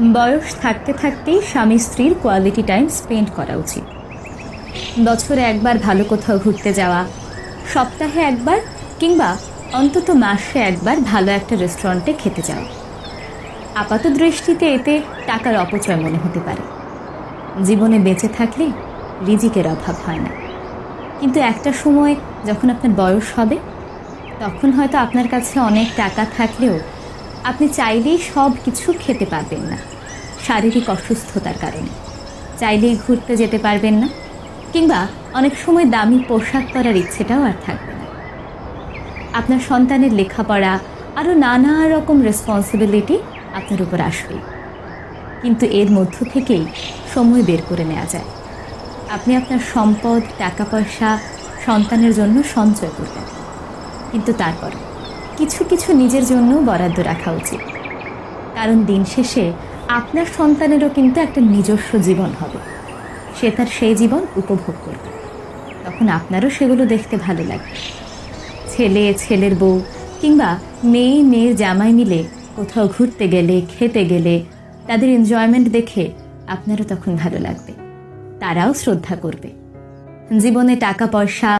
বয়স থাকতে থাকতেই স্বামী স্ত্রীর কোয়ালিটি টাইম স্পেন্ড করা উচিত। বছরে একবার ভালো কোথাও ঘুরতে যাওয়া, সপ্তাহে একবার কিংবা অন্তত মাসে একবার ভালো একটা রেস্টুরেন্টে খেতে যাওয়া। আপাত দৃষ্টিতে এতে টাকার অপচয় মনে হতে পারে। জীবনে বেঁচে থাকলে রিজিকের অভাব হয় না। কিন্তু একটা সময় যখন আপনার বয়স হবে, তখন হয়তো আপনার কাছে অনেক টাকা থাকলেও আপনি চাইলেই সব কিছু খেতে পারবেন না। শারীরিক অসুস্থতার কারণে। চাইলেই ঘুরতে যেতে পারবেন না। কিংবা অনেক সময় দামি পোশাক পরার ইচ্ছেটাও আর থাকবে না। আপনার সন্তানের লেখাপড়া আরও নানা রকম রেসপন্সিবিলিটি আপনার উপর আসবে। কিন্তু এর মধ্য থেকেই সময় বের করে নেওয়া যায়। আপনি আপনার সম্পদ, টাকা পয়সা, সন্তানের জন্য সঞ্চয় করবেন। কিন্তু তারপর? কিছু কিছু নিজের জন্য বরাদ্দ রাখা উচিত। কারণ দিন শেষে আপনার সন্তানেরও কিন্তু একটা নিজস্ব জীবন হবে। সে তার সেই জীবন উপভোগ করবে। তখন আপনারও সেগুলো দেখতে ভালো লাগবে। ছেলে, ছেলের বউ কিংবা মেয়ে, মেয়ের জামাই মিলে কোথাও ঘুরতে গেলে, খেতে গেলে তাদের এনজয়মেন্ট দেখে আপনারও তখন ভালো লাগবে। তারাও শ্রদ্ধা করবে। জীবনে টাকা, পয়সা